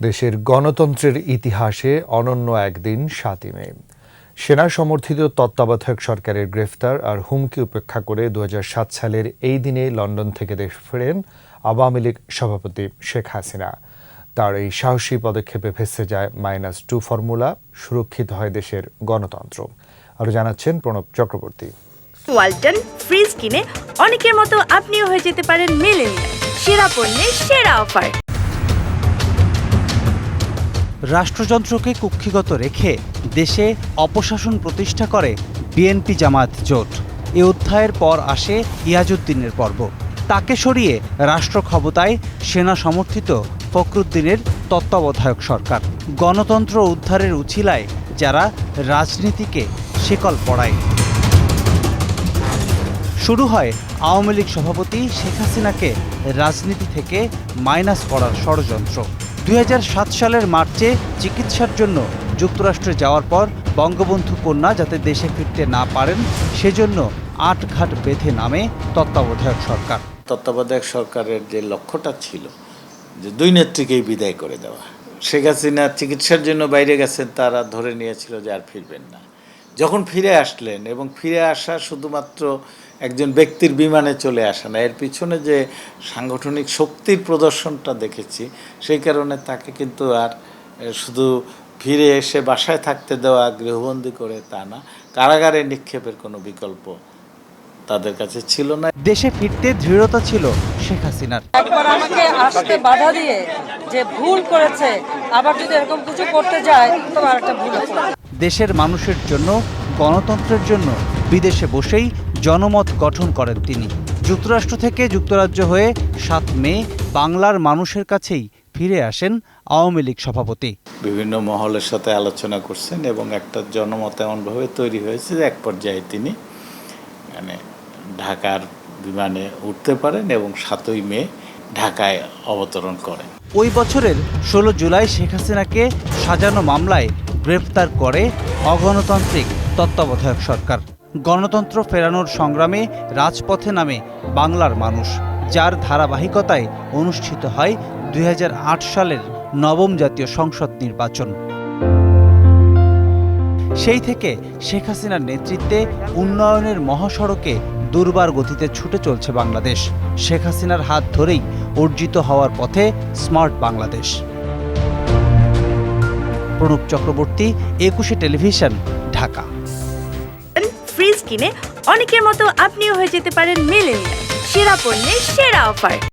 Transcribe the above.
দেশের গণতন্ত্রের ইতিহাসে অনন্য একদিন সাতই মে। সেনা সমর্থিত তত্ত্বাবধায়ক সরকারের গ্রেফতার আর হুমকি উপেক্ষা করে দু হাজার সাত সালের এই দিনে লন্ডন থেকে দেশ ফেরেন আওয়ামী লীগ সভাপতি শেখ হাসিনা। তার এই সাহসী পদক্ষেপে ভেসে যায় মাইনাস টু ফর্মুলা, সুরক্ষিত হয় দেশের গণতন্ত্র। আরও জানাচ্ছেন প্রণব চক্রবর্তী। ওয়ালটন, ফ্রিজ কিনে অনেকের মতো আপনিও হয়ে যেতে পারেন মেলেনিয়া সেরা পণ্যের সেরা অফার। রাষ্ট্রযন্ত্রকে কুক্ষিগত রেখে দেশে অপশাসন প্রতিষ্ঠা করে বিএনপি জামাত জোট। এ অধ্যায়ের পর আসে ইয়াজউদ্দিনের পর্ব। তাকে সরিয়ে রাষ্ট্র ক্ষমতায় সেনা সমর্থিত ফখরুদ্দিনের তত্ত্বাবধায়ক সরকার। গণতন্ত্র উদ্ধারের উছিলায় যারা রাজনীতিকে শেকল পড়ায়। শুরু হয় আওয়ামী লীগ সভাপতি শেখ হাসিনাকে রাজনীতি থেকে মাইনাস করার ষড়যন্ত্র। দুই সালের মার্চে চিকিৎসার জন্য যুক্তরাষ্ট্রে যাওয়ার পর বঙ্গবন্ধু কন্যা যাতে দেশে ফিরতে না পারেন, সেজন্য আট ঘাট বেঁধে নামে তত্ত্বাবধায়ক সরকার। তত্ত্বাবধায়ক সরকারের যে লক্ষ্যটা ছিল, যে দুই নেত্রীকেই বিদায় করে দেওয়া। শেখ হাসিনা চিকিৎসার জন্য বাইরে গেছেন, তারা ধরে নিয়েছিল যে আর ফিরবেন না। যখন ফিরে আসলেন এবং ফিরে আসা শুধুমাত্র একজন ব্যক্তির বিমানে চলে আসে না। এর পিছনে যে সাংগঠনিক শক্তির প্রদর্শনটা দেখেছি সেই কারণে তাকে কিন্তু আর শুধু ফিরে এসে বাসায় থাকতে দেওয়া গৃহবন্দী করে তা না। কারাগারে নিক্ষেপের কোনো বিকল্প তাদের কাছে ছিল না। দেশে ফিরতে দৃঢ়তা ছিল শেখ হাসিনার। একবার আমাকে আসতে বাধা দিয়ে যে ভুল করেছে আবার যদি এরকম কিছু করতে যায় তবে আর একটা ভুল দেশের মানুষের জন্য গণতন্ত্রের জন্য বিদেশে বসেই জনমত গঠন করেন তিনি। যুক্তরাষ্ট্র থেকে যুক্তরাজ্য হয়ে সাত মে বাংলার মানুষের কাছেই ফিরে আসেন আওয়ামী লীগ সভাপতি। বিভিন্ন মহলের সাথে আলোচনা করছেন এবং একটা জনমত এমনভাবে তৈরি হয়েছে যে এক পর্যায়ে তিনি মানে ঢাকার বিমানে উঠতে পারেন এবং সাতই মে ঢাকায় অবতরণ করেন। ওই বছরের ষোলো জুলাই শেখ হাসিনাকে সাজানো মামলায় গ্রেফতার করে অগণতান্ত্রিক তত্ত্বাবধায়ক সরকার। গণতন্ত্র ফেরানোর সংগ্রামে রাজপথে নামে বাংলার মানুষ, যার ধারাবাহিকতায় অনুষ্ঠিত হয় দুই হাজার আট সালের নবম জাতীয় সংসদ নির্বাচন। সেই থেকে শেখ হাসিনার নেতৃত্বে উন্নয়নের মহাসড়কে দুর্বার গতিতে ছুটে চলছে বাংলাদেশ। শেখ হাসিনার হাত ধরেই অর্জিত হওয়ার পথে স্মার্ট বাংলাদেশ। প্রণব চক্রবর্তী, একুশে টেলিভিশন, ঢাকা। কিনে অনেকের মতো আপনিও হয়ে যেতে পারেন মেলেনিয়া সেরা পণ্যের সেরা অফার।